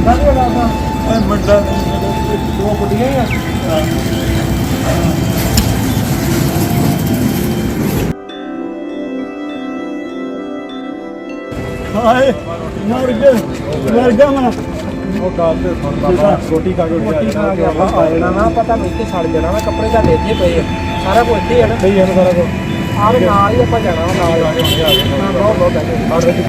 ਮੁੰਡਾ ਵੀ ਹੈਗਾ ਉਹਦਾ ਇਹ ਮੁੰਡਾ ਦੋ। ਕੁੜੀਆਂ ਹੀ ਆ। ਹਾਏ ਮਰ ਗਿਆ ਮਰ ਗਿਆ ਮੈਂ। ਉਹ ਗੱਲ ਤੇ ਸੁਣ ਬਾਬਾ ਰੋਟੀ ਖਾ ਕੇ ਰੋਟੀ ਖਾ ਕੇ ਆਪਾਂ ਆ ਜਾਣਾ ਨਾ ਪਤਾ ਨਹੀਂ ਇੱਥੇ ਸੜ ਜਾਣਾ ਨਾ ਕੱਪੜੇ ਤਾਂ ਇੱਥੇ ਪਏ ਆ। ਸਾਰਾ ਕੁਝ ਇੱਥੇ ਹੈ ਨਾ। ਸਹੀ ਹੈ ਸਾਰਾ ਕੁਝ ਆਹ ਨਾਲ ਹੀ ਆਪਾਂ ਜਾਣਾ ਨਾਲ ਆ ਕੇ ਹਾਂ ਬਹੁਤ ਬਹੁਤ ਬੈਠੇ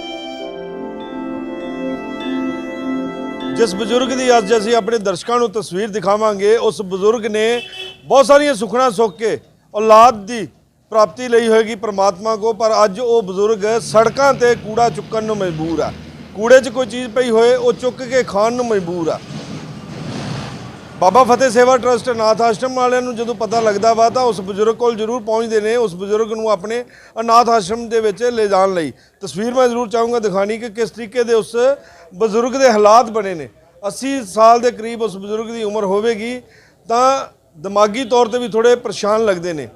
ਜਿਸ ਬਜ਼ੁਰਗ ਦੀ ਅੱਜ ਅਸੀਂ ਆਪਣੇ ਦਰਸ਼ਕਾਂ ਨੂੰ ਤਸਵੀਰ ਦਿਖਾਵਾਂਗੇ, ਉਸ ਬਜ਼ੁਰਗ ਨੇ ਬਹੁਤ ਸਾਰੀਆਂ ਸੁਖਣਾ ਸੁੱਖ ਕੇ ਔਲਾਦ ਦੀ ਪ੍ਰਾਪਤੀ ਲਈ ਹੋਏਗੀ ਪ੍ਰਮਾਤਮਾ ਕੋ, ਪਰ ਅੱਜ ਉਹ ਬਜ਼ੁਰਗ ਸੜਕਾਂ ਤੇ ਕੂੜਾ ਚੁੱਕਣ ਨੂੰ ਮਜਬੂਰ ਆ। ਕੂੜੇ 'ਚ ਕੋਈ ਚੀਜ਼ ਪਈ ਹੋਏ, ਉਹ ਚੁੱਕ ਕੇ ਖਾਣ ਨੂੰ ਮਜਬੂਰ ਆ। ਬਾਬਾ ਫਤਿਹ ਸੇਵਾ ਟਰਸਟ ਅਨਾਥ ਆਸ਼ਰਮ ਵਾਲਿਆਂ ਨੂੰ ਜਦੋਂ ਪਤਾ ਲੱਗਦਾ ਵਾ, ਤਾਂ ਉਸ ਬਜ਼ੁਰਗ ਕੋਲ ਜ਼ਰੂਰ ਪਹੁੰਚਦੇ ਨੇ, ਉਸ ਬਜ਼ੁਰਗ ਨੂੰ ਆਪਣੇ ਅਨਾਥ ਆਸ਼ਰਮ ਦੇ ਵਿੱਚ ਲੈ ਜਾਣ ਲਈ। ਤਸਵੀਰ ਮੈਂ ਜ਼ਰੂਰ ਚਾਹੂੰਗਾ ਦਿਖਾਣੀ ਕਿ ਕਿਸ ਤਰੀਕੇ ਦੇ ਉਸ ਬਜ਼ੁਰਗ ਦੇ ਹਾਲਾਤ ਬਣੇ ਨੇ। 80 ਸਾਲ ਦੇ ਕਰੀਬ ਉਸ ਬਜ਼ੁਰਗ ਦੀ ਉਮਰ ਹੋਵੇਗੀ, ਤਾਂ ਦਿਮਾਗੀ ਤੌਰ ਤੇ ਵੀ ਥੋੜੇ ਪਰੇਸ਼ਾਨ ਲੱਗਦੇ ਨੇ।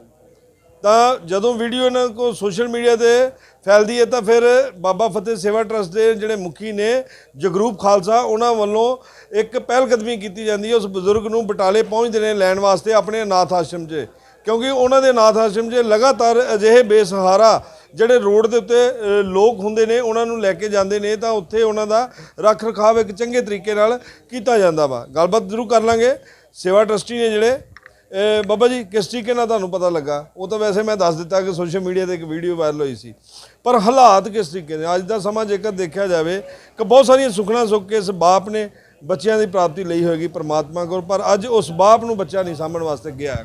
ਤਾਂ ਜਦੋਂ ਵੀਡੀਓ ਇਹਨਾਂ ਕੋ ਸੋਸ਼ਲ ਮੀਡੀਆ ਤੇ ਫੈਲਦੀ ਹੈ, ਤਾਂ ਫਿਰ ਬਾਬਾ ਫਤਿਹ ਸੇਵਾ ਟਰਸਟ ਦੇ ਜਿਹੜੇ ਮੁਖੀ ਨੇ, ਜਗਰੂਪ ਖਾਲਸਾ, ਉਹਨਾਂ ਵੱਲੋਂ ਇੱਕ ਪਹਿਲ ਕਦਮੀ ਕੀਤੀ ਜਾਂਦੀ ਹੈ। ਉਸ ਬਜ਼ੁਰਗ ਨੂੰ ਬਟਾਲੇ ਪਹੁੰਚਦੇ ਨੇ ਲੈਣ ਵਾਸਤੇ ਆਪਣੇ ਅਨਾਥ ਆਸ਼ਰਮ 'ਚ। ਕਿਉਂਕਿ ਉਹਨਾਂ ਦੇ ਨਾਥ ਆਸ਼ਰਮ 'ਚ ਲਗਾਤਾਰ ਅਜਿਹੇ ਬੇਸਹਾਰਾ ਜਿਹੜੇ ਰੋਡ ਦੇ ਉੱਤੇ ਲੋਕ ਹੁੰਦੇ ਨੇ, ਉਹਨਾਂ ਨੂੰ ਲੈ ਕੇ ਜਾਂਦੇ ਨੇ, ਤਾਂ ਉੱਥੇ ਉਹਨਾਂ ਦਾ ਰੱਖ ਰਖਾਵ ਇੱਕ ਚੰਗੇ ਤਰੀਕੇ ਨਾਲ ਕੀਤਾ ਜਾਂਦਾ ਵਾ। ਗੱਲਬਾਤ ਜ਼ਰੂਰ ਕਰ ਲਾਂਗੇ। ਸੇਵਾ ਟਰਸਟੀ ਨੇ ਜਿਹੜੇ ਬਾਬਾ ਜੀ, ਕਿਸ ਤਰੀਕੇ ਨਾਲ ਤੁਹਾਨੂੰ ਪਤਾ ਲੱਗਾ? ਉਹ ਤਾਂ ਵੈਸੇ ਮੈਂ ਦੱਸ ਦਿੱਤਾ ਕਿ ਸੋਸ਼ਲ ਮੀਡੀਆ ਤੇ ਇੱਕ ਵੀਡੀਓ ਵਾਇਰਲ ਹੋਈ ਸੀ। ਪਰ ਹਾਲਾਤ ਕਿਸ ਤਰੀਕੇ ਦੇ? ਅੱਜ ਦਾ ਸਮਾਂ ਜੇਕਰ ਦੇਖਿਆ ਜਾਵੇ, ਕਿ ਬਹੁਤ ਸਾਰੀਆਂ ਸੁਖਣਾ ਸੁੱਖ ਕੇ ਇਸ ਬਾਪ ਨੇ ਬੱਚਿਆਂ ਦੀ ਪ੍ਰਾਪਤੀ ਲਈ ਹੋਏਗੀ ਪਰਮਾਤਮਾ ਕੋਲ, ਪਰ ਅੱਜ ਉਸ ਬਾਪ ਨੂੰ ਬੱਚਾ ਨਹੀਂ ਸਾਂਭਣ ਵਾਸਤੇ ਗਿਆ।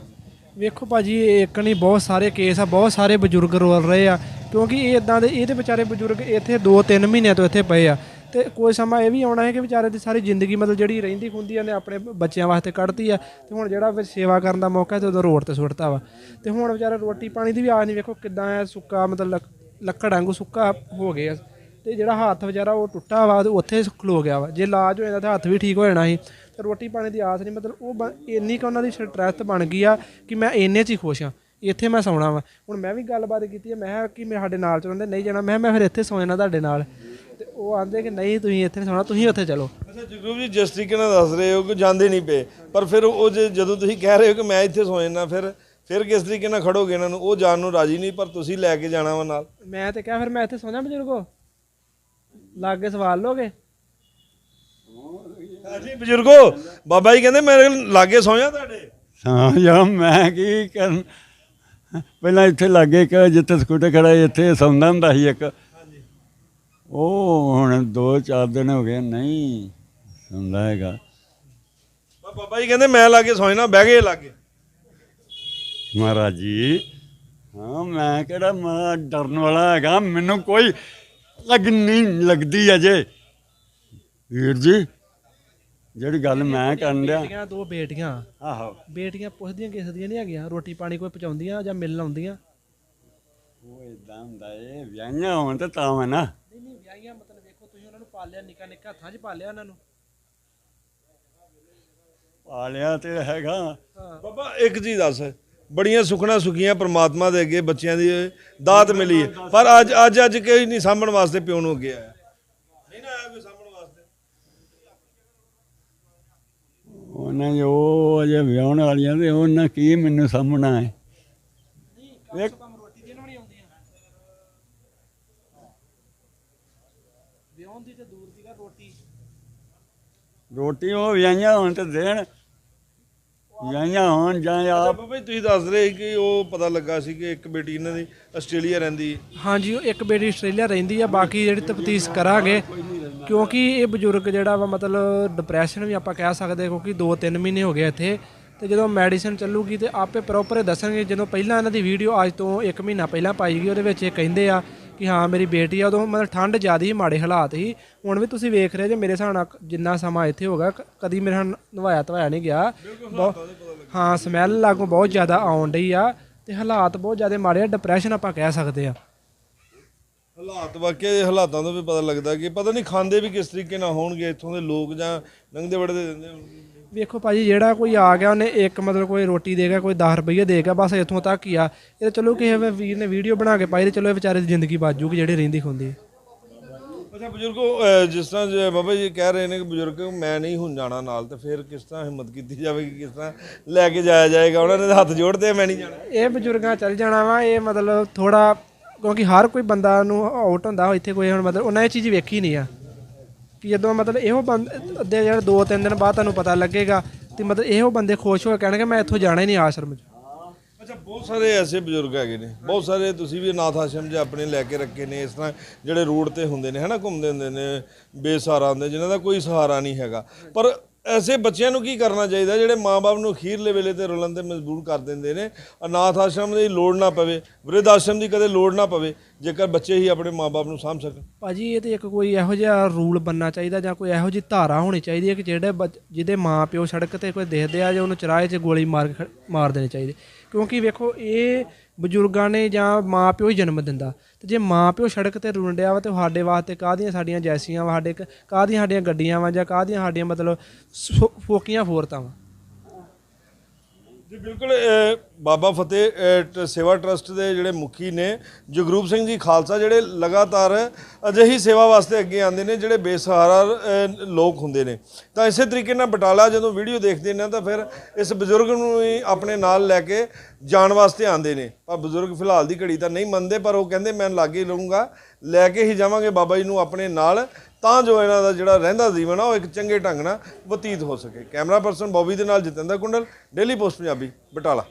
ਵੇਖੋ ਭਾਜੀ, ਇਹ ਇੱਕ ਨਹੀਂ, ਬਹੁਤ ਸਾਰੇ ਕੇਸ ਆ, ਬਹੁਤ ਸਾਰੇ ਬਜ਼ੁਰਗ ਰੋਲ ਰਹੇ ਆ, ਕਿਉਂਕਿ ਇਹ ਇਦਾਂ ਦੇ, ਇਹਦੇ ਵਿਚਾਰੇ ਬਜ਼ੁਰਗ ਇੱਥੇ 2-3 ਮਹੀਨਿਆਂ ਤੋਂ ਇੱਥੇ ਪਏ ਆ। ਤੇ ਕੋਈ ਸਮਾਂ ਇਹ ਵੀ ਆਉਣਾ ਹੈ ਕਿ ਵਿਚਾਰੇ ਦੀ ਸਾਰੀ ਜ਼ਿੰਦਗੀ ਮਤਲਬ ਜਿਹੜੀ ਰਹਿੰਦੀ ਖੁੰਦੀ ਆ ਨੇ ਆਪਣੇ ਬੱਚਿਆਂ ਵਾਸਤੇ ਕੱਢਤੀ ਆ, ਤੇ ਹੁਣ ਜਿਹੜਾ ਫਿਰ ਸੇਵਾ ਕਰਨ ਦਾ ਮੌਕਾ ਤੇ ਉਦੋਂ ਰੋਡ ਤੇ ਸੁੱਟਤਾ ਵਾ। ਤੇ ਹੁਣ ਵਿਚਾਰਾ ਰੋਟੀ ਪਾਣੀ ਦੀ ਵੀ ਆਸ ਨਹੀਂ ਵੇਖੋ ਕਿਦਾਂ ਹੈ ਸੁੱਕਾ ਮਤਲਬ ਲੱਕ- ਲੱਕੜ ਵਾਂਗੂ ਸੁੱਕਾ ਹੋ ਗਿਆ। ਤੇ ਜਿਹੜਾ ਹੱਥ ਵਿਚਾਰਾ ਉਹ ਟੁੱਟਾ ਵਾ ਤੇ ਉੱਥੇ ਖਲੋ ਗਿਆ ਵਾ। ਜੇ ਇਲਾਜ ਹੋ ਜਾਂਦਾ ਤਾਂ ਹੱਥ ਵੀ ਠੀਕ ਹੋ ਜਾਣਾ ਸੀ। ਤੇ ਰੋਟੀ ਪਾਣੀ ਦੀ ਆਸ ਨਹੀਂ ਮਤਲਬ ਉਹ ਇੰਨੀ ਕੁ ਉਹਨਾਂ ਦੀ ਸਟ੍ਰੈਸ ਬਣ ਗਈ ਆ ਕਿ ਮੈਂ ਇੰਨੇ 'ਚ ਹੀ ਖੁਸ਼ ਆ ਇੱਥੇ ਮੈਂ ਸੌਣਾ ਵਾ। ਹੁਣ ਮੈਂ ਵੀ ਗੱਲਬਾਤ ਕੀਤੀ ਹੈ ਮੈਂ ਕਿਹਾ ਕਿ ਮੈਂ ਸਾਡੇ ਨਾਲ ਚਲਾਉਂਦੇ ਨਹੀਂ ਜਾਣਾ। ਮੈਂ ਮੈਂ ਫਿਰ ਇੱਥੇ ਸੌ ਜਾਣਾ ਤੁਹਾਡੇ ਨਾਲ। ਤੇ ਉਹ ਆਂਦੇ ਕਿ ਨਹੀਂ ਤੁਸੀਂ ਇੱਥੇ ਸੌਣਾ ਤੁਸੀਂ ਉੱਥੇ ਚਲੋ। ਅੱਛਾ ਜਗਰੂਪ ਜੀ ਜਿਸ ਤਰੀਕੇ ਨਾਲ ਦੱਸ ਰਹੇ ਹੋ ਕਿ ਜਾਂਦੇ ਨਹੀਂ ਪਏ ਪਰ ਫਿਰ ਉਹ ਜੇ ਜਦੋਂ ਤੁਸੀਂ ਕਹਿ ਰਹੇ ਹੋ ਕਿ ਮੈਂ ਇੱਥੇ ਸੌ ਜਾਣਾ ਫਿਰ ਫਿਰ ਕਿਸ ਤਰੀਕੇ ਨਾਲ ਖੜੋਗੇ ਇਹਨਾਂ ਨੂੰ? ਉਹ ਜਾਣ ਨੂੰ ਰਾਜੀ ਨਹੀਂ ਪਰ ਤੁਸੀਂ ਲੈ ਕੇ ਜਾਣਾ ਵਾ ਨਾਲ। ਮੈਂ ਤੇ ਕਿਹਾ ਫਿਰ ਮੈਂ ਇੱਥੇ ਸੌ ਜਾ ਬਜ਼ੁਰਗੋ। ਲਾਗੇ ਸਵਾਲ ਲੋਗੇ? ਹਾਂਜੀ ਬਜ਼ੁਰਗੋ ਬਾਬਾ ਜੀ ਕਹਿੰਦੇ ਮੇਰੇ ਲਾਗੇ ਸੌ ਜਾ ਤੁਹਾਡੇ। ਹਾਂ ਯਾਰ ਮੈਂ ਕੀ ਕਰਨ? ਪਹਿਲਾਂ ਇੱਥੇ ਲੱਗੇ ਕਿ ਜਿੱਥੇ ਸਕੂਟਰ ਖੜਾ ਇੱਥੇ ਸੌਂਦਾ ਹੁੰਦਾ ਸੀ ਇੱਕ। ਉਹ ਹੁਣ 2-4 ਦਿਨ ਹੋ ਗਏ ਨਹੀਂ ਸੌਂਦਾ ਹੈਗਾ। ਬਾਬਾ ਜੀ ਕਹਿੰਦੇ ਮੈਂ ਲਾਗੇ ਸੌ ਜਾਣਾ ਬਹਿ ਗਏ ਲਾਗੇ। ਮਹਾਰਾਜ ਜੀ ਹਾਂ ਮੈਂ ਕਿਹੜਾ ਮੈਂ ਡਰਨ ਵਾਲਾ ਹੈਗਾ ਮੈਨੂੰ ਕੋਈ ਲੱਗ ਨਹੀਂ ਲੱਗਦੀ ਅਜੇ ਵੀਰ ਜੀ ਜਿਹੜੀ ਗੱਲ ਮੈਂ ਕਰਨ ਡਿਆ। ਬੇਟੀਆਂ ਦੋ ਬੇਟੀਆਂ। ਆਹੋ। ਬੇਟੀਆਂ ਪੁੱਛਦੀਆਂ ਕਿਸ ਦੀਆਂ ਨਹੀਂ ਹੈਗੀਆਂ ਰੋਟੀ ਪਾਣੀ ਕੋਈ ਪਹੁੰਚਾਉਂਦੀਆਂ ਜਾਂ ਮਿਲਣ ਆਉਂਦੀਆਂ? ਉਹ ਇਦਾਂ ਹੁੰਦਾ ਏ ਵਿਆਹੀਆਂ ਹੋਣ ਤੇ ਤਾਂ ਵਾ ਨਾ ਨਹੀਂ ਨਹੀਂ ਵਿਆਹੀਆਂ ਮਤਲਬ ਵੇਖੋ ਤੁਸੀਂ ਉਹਨਾਂ ਨੂੰ ਪਾਲਿਆ ਨਿੱਕਾ ਨਿੱਕਾ ਹੱਥਾਂ 'ਚ ਪਾਲਿਆ ਉਹਨਾਂ ਨੂੰ? ਪਾਲਿਆ ਤੇ ਹੈਗਾ। ਬਾਬਾ ਇੱਕ ਚੀਜ਼ ਦੱਸ। ਬੜੀਆਂ ਸੁਖਣਾ ਸੁਖੀਆਂ ਪ੍ਰਮਾਤਮਾ ਦੇ ਅੱਗੇ ਬੱਚਿਆਂ ਦੀ ਦਾਤ ਮਿਲੀ ਹੈ। ਪਰ ਅੱਜ ਅੱਜ ਅੱਜ ਕੋਈ ਨਹੀਂ ਸਾਂਭਣ ਵਾਸਤੇ ਪਿਓ ਨੂੰ ਅੱਗੇ ਆਇਆ ਨਹੀਂ ਨਾ ਆਇਆ ਕੋਈ ਸਾਂਭਣ ਵਾਸਤੇ? ਉਹਨਾਂ ਉਹ ਅਜੇ ਵਿਆਹਣ ਵਾਲੀਆਂ ਤੇ ਉਹਨਾਂ ਕੀ ਮੈਨੂੰ ਸਾਹਮਣਾ ਹੈ? ਵੇਖ ਰੋਟੀ ਦੇਣ ਵਾਲੀ ਆਉਂਦੀਆਂ ਵਿਆਹਣ ਦੀ ਤੇ ਦੂਰ ਦੀ ਗੱਲ ਰੋਟੀ। ਰੋਟੀ ਉਹ ਵਿਆਹੀਆਂ ਹੋਣ ਤੇ ਦੇਣ। ਵਿਆਹੀਆਂ ਹੋਣ ਜਾਂ ਆਪ। ਬਾਬਾ ਜੀ ਤੁਸੀਂ ਦੱਸ ਰਹੇ ਸੀ ਕਿ ਉਹ ਪਤਾ ਲੱਗਾ ਸੀ ਕਿ ਇੱਕ ਬੇਟੀ ਇਹਨਾਂ ਦੀ ਆਸਟ੍ਰੇਲੀਆ ਰਹਿੰਦੀ ਹੈ। ਹਾਂਜੀ ਉਹ ਇੱਕ ਬੇਟੀ ਆਸਟ੍ਰੇਲੀਆ ਰਹਿੰਦੀ ਆ ਬਾਕੀ ਜਿਹੜੀ ਤਫਤੀਸ਼ ਕਰਾਂਗੇ ਕਿਉਂਕਿ ਇਹ ਬਜ਼ੁਰਗ ਜਿਹੜਾ ਵਾ ਮਤਲਬ ਡਿਪਰੈਸ਼ਨ ਵੀ ਆਪਾਂ ਕਹਿ ਸਕਦੇ ਕਿਉਂਕਿ 2-3 ਮਹੀਨੇ ਹੋ ਗਏ ਇੱਥੇ ਤੇ ਜਦੋਂ ਮੈਡੀਸਿਨ ਚੱਲੂਗੀ ਤੇ ਆਪੇ ਪ੍ਰੋਪਰ ਦੱਸਣਗੇ ਜਦੋਂ ਪਹਿਲਾਂ ਇਹਨਾਂ ਦੀ ਵੀਡੀਓ ਅੱਜ ਤੋਂ 1 ਮਹੀਨਾ ਪਹਿਲਾਂ ਪਾਈ ਗਈ ਉਹਦੇ ਵਿੱਚ ਇਹ ਕਹਿੰਦੇ ਆ ਕਿ ਹਾਂ ਮੇਰੀ ਬੇਟੀ ਆ ਉਦੋਂ ਮਤਲਬ ਠੰਡ ਜ਼ਿਆਦਾ ਹੀ ਮਾੜੇ ਹਾਲਾਤ ਸੀ। ਹੁਣ ਵੀ ਤੁਸੀਂ ਵੇਖ ਰਹੇ ਜੇ ਮੇਰੇ ਹਿਸਾਬ ਨਾਲ ਜਿੰਨਾ ਸਮਾਂ ਇੱਥੇ ਹੋ ਗਿਆ ਕ- ਕਦੀ ਮੇਰੇ ਨਾਲ ਨਵਾਇਆ ਧਵਾਇਆ ਨਹੀਂ ਗਿਆ। ਬਹੁਤ ਹਾਂ ਸਮੈਲ ਲਾਗੋਂ ਬਹੁਤ ਜ਼ਿਆਦਾ ਆਉਣ ਡਈ ਆ ਤੇ ਹਾਲਾਤ ਬਹੁਤ ਜ਼ਿਆਦਾ ਮਾੜੇ ਆ ਡਿਪਰੈਸ਼ਨ ਆਪਾਂ ਕਹਿ ਸਕਦੇ ਆ। ਹਾਲਾਤ ਵਾਕਿਆ ਇਹ ਹਾਲਾਤਾਂ ਤੋਂ ਵੀ ਪਤਾ ਲੱਗਦਾ ਕਿ ਪਤਾ ਨਹੀਂ ਖਾਂਦੇ ਵੀ ਕਿਸ ਤਰੀਕੇ ਨਾਲ ਹੋਣਗੇ ਇੱਥੋਂ ਦੇ ਲੋਕ ਜਾਂ ਲੰਘਦੇ ਵੜਦੇ ਦਿੰਦੇ ਹੋਣਗੇ। ਵੇਖੋ ਭਾਜੀ ਜਿਹੜਾ ਕੋਈ ਆ ਗਿਆ ਉਹਨੇ ਇੱਕ ਮਤਲਬ ਕੋਈ ਰੋਟੀ ਦੇਗਾ ਕੋਈ 10 ਰੁਪਏ ਦੇਗਾ ਬਸ ਇੱਥੋਂ ਤੱਕ ਹੀ ਆ। ਇਹ ਚਲੋ ਕਿਸੇ ਵੀਰ ਨੇ ਵੀਡੀਓ ਬਣਾ ਕੇ ਪਾਈ ਤੇ ਚਲੋ ਇਹ ਵਿਚਾਰੇ ਦੀ ਜ਼ਿੰਦਗੀ ਬਚ ਜੂਗੀ ਜਿਹੜੀ ਰਹਿੰਦੀ ਖੁੰਦੀ ਅੱਛਾ ਬਜ਼ੁਰਗੋ ਜਿਸ ਤਰ੍ਹਾਂ ਜੇ ਬਾਬਾ ਜੀ ਕਹਿ ਰਹੇ ਨੇ ਕਿ ਬਜ਼ੁਰਗ ਮੈਂ ਨਹੀਂ ਹੁਣ ਜਾਣਾ ਨਾਲ ਤੇ ਫਿਰ ਕਿਸ ਤਰ੍ਹਾਂ ਹਿੰਮਤ ਕੀਤੀ ਜਾਵੇਗੀ ਕਿਸ ਤਰ੍ਹਾਂ ਲੈ ਕੇ ਜਾਇਆ ਜਾਏਗਾ? ਉਹਨਾਂ ਨੇ ਤਾਂ ਹੱਥ ਜੋੜਦੇ ਮੈਂ ਨਹੀਂ ਜਾਣਾ। ਇਹ ਬਜ਼ੁਰਗਾਂ ਚੱਲ ਜਾਣਾ ਵਾ ਇਹ ਮਤਲਬ ਥੋੜਾ ਕਿਉਂਕਿ ਹਰ ਕੋਈ ਬੰਦਾ ਨੂੰ ਆਊਟ ਹੁੰਦਾ ਇੱਥੇ ਕੋਈ ਹੁਣ ਮਤਲਬ ਉਹਨਾਂ ਇਹ ਚੀਜ਼ ਵੇਖੀ ਨਹੀਂ ਆ। ਕਿ ਜਦੋਂ ਮਤਲਬ ਇਹੋ ਬੰਦੇ ਅੱਧੇ ਜਿਹੜੇ ਦੋ ਤਿੰਨ ਦਿਨ ਬਾਅਦ ਤੁਹਾਨੂੰ ਪਤਾ ਲੱਗੇਗਾ ਤੇ ਮਤਲਬ ਇਹੋ ਬੰਦੇ ਖੁਸ਼ ਹੋ ਕੇ ਕਹਿਣਗੇ, ਮੈਂ ਇੱਥੋਂ ਜਾਣਾ ਹੀ ਨਹੀਂ ਆਸ਼ਰਮ 'ਚ। ਅੱਛਾ, ਬਹੁਤ ਸਾਰੇ ਐਸੇ ਬਜ਼ੁਰਗ ਹੈਗੇ ਨੇ। ਬਹੁਤ ਸਾਰੇ ਤੁਸੀਂ ਵੀ ਅਨਾਥ ਆਸ਼ਰਮ 'ਚ ਆਪਣੇ ਲੈ ਕੇ ਰੱਖੇ ਨੇ, ਇਸ ਤਰ੍ਹਾਂ ਜਿਹੜੇ ਰੋਡ ਤੇ ਹੁੰਦੇ ਨੇ, ਹਨਾ, ਘੁੰਮਦੇ ਹੁੰਦੇ ਨੇ, ਬੇਸਹਾਰਾ ਹੁੰਦੇ, ਜਿਨ੍ਹਾਂ ਦਾ ਕੋਈ ਸਹਾਰਾ ਨਹੀਂ ਹੈਗਾ। ਪਰ ਐਸੇ ਬੱਚਿਆਂ ਨੂੰ ਕੀ ਕਰਨਾ ਚਾਹੀਦਾ, ਜਿਹੜੇ ਮਾਪੇ ਨੂੰ ਅਖੀਰਲੇ ਵੇਲੇ ਤੇ ਰੁਲਣ ਤੇ ਮਜਬੂਰ ਕਰ ਦਿੰਦੇ ਨੇ? ਅਨਾਥ ਆਸ਼ਰਮ ਦੀ ਲੋੜ ਨਾ ਪਵੇ, ਵ੍ਰਿਧ ਆਸ਼ਰਮ ਦੀ ਕਦੇ ਲੋੜ ਨਾ ਪਵੇ, ਜੇਕਰ ਬੱਚੇ ਹੀ ਆਪਣੇ ਮਾਪੇ ਨੂੰ ਸਾਂਭ ਸਕਣ। ਭਾਜੀ, ਇਹ ਤੇ ਇੱਕ ਕੋਈ ਇਹੋ ਜਿਹਾ ਰੂਲ ਬੰਨਣਾ ਚਾਹੀਦਾ ਜਾਂ ਕੋਈ ਇਹੋ ਜਿਹੀ ਧਾਰਾ ਹੋਣੀ ਚਾਹੀਦੀ ਹੈ ਕਿ ਜਿਹੜੇ ਬੱਚ- ਜਿਹਦੇ ਮਾਂ ਪਿਓ ਸੜਕ ਤੇ ਕੋਈ ਦੇਖਦੇ ਆ ਜਾਂ ਉਹਨੂੰ ਚਰਾਏ 'ਚ ਗੋਲੀ ਮਾਰ ਕੇ ਮਾਰ ਦੇਣੀ ਚਾਹੀਦੀ। ਕਿਉਂਕਿ ਵੇਖੋ, ਇਹ ਬਜ਼ੁਰਗਾਂ ਨੇ ਜਾਂ ਮਾਂ ਪਿਓ ਹੀ ਜਨਮ ਦਿੰਦਾ। ਤੇ ਜੇ ਮਾਂ ਪਿਓ ਸੜਕ ਤੇ ਰੁਣ ਡਿਆ ਵਾ ਤੇ ਸਾਡੇ ਵਾਸਤੇ ਕਾਹਦੀਆਂ ਸਾਡੀਆਂ ਜੈਸੀਆਂ ਵਾ, ਸਾਡੇ ਕ- ਕਾਹਦੀਆਂ ਸਾਡੀਆਂ ਗੱਡੀਆਂ ਵਾ ਜਾਂ ਕਾਹਦੀਆਂ ਸਾਡੀਆਂ ਮਤਲਬ ਸੋ- ਫੋਕੀਆਂ ਫੋਰਤਾਂ ਵਾ। ਜੀ, ਬਿਲਕੁਲ ਬਾਬਾ ਫਤਿਹ ਟ- ਸੇਵਾ ਟਰਸਟ ਦੇ ਜਿਹੜੇ ਮੁਖੀ ਨੇ, ਜਗਰੂਪ ਸਿੰਘ ਜੀ ਖਾਲਸਾ, ਜਿਹੜੇ ਲਗਾਤਾਰ ਅਜਿਹੀ ਸੇਵਾ ਵਾਸਤੇ ਅੱਗੇ ਆਉਂਦੇ ਨੇ, ਜਿਹੜੇ ਬੇਸਹਾਰਾ ਲੋਕ ਹੁੰਦੇ ਨੇ। ਤਾਂ ਇਸੇ ਤਰੀਕੇ ਨਾਲ ਬਟਾਲਾ ਜਦੋਂ ਵੀਡੀਓ ਦੇਖਦੇ ਨੇ, ਤਾਂ ਫਿਰ ਇਸ ਬਜ਼ੁਰਗ ਨੂੰ ਵੀ ਆਪਣੇ ਨਾਲ ਲੈ ਕੇ ਜਾਣ ਵਾਸਤੇ ਆਉਂਦੇ ਨੇ। ਪਰ ਬਜ਼ੁਰਗ ਫਿਲਹਾਲ ਦੀ ਘੜੀ ਤਾਂ ਨਹੀਂ ਮੰਨਦੇ, ਪਰ ਉਹ ਕਹਿੰਦੇ, ਮੈਂ ਲਾਗੇ ਲਊਂਗਾ ਲੈ ਕੇ ਹੀ ਜਾਵਾਂਗੇ ਬਾਬਾ ਜੀ ਨੂੰ ਆਪਣੇ ਨਾਲ। ਤਾਂ ਜੋ ਇਹਨਾਂ ਦਾ ਜਿਹੜਾ ਰਹਿੰਦਾ ਜੀਵਨ ਆ, ਉਹ ਇੱਕ ਚੰਗੇ ਢੰਗ ਨਾਲ ਬਤੀਤ ਹੋ ਸਕੇ। ਕੈਮਰਾ ਪਰਸਨ ਬੌਬੀ ਦੇ ਨਾਲ ਜਤਿੰਦਰ ਕੁੰਡਲ, ਡੇਲੀ ਪੋਸਟ ਪੰਜਾਬੀ, ਬਟਾਲਾ।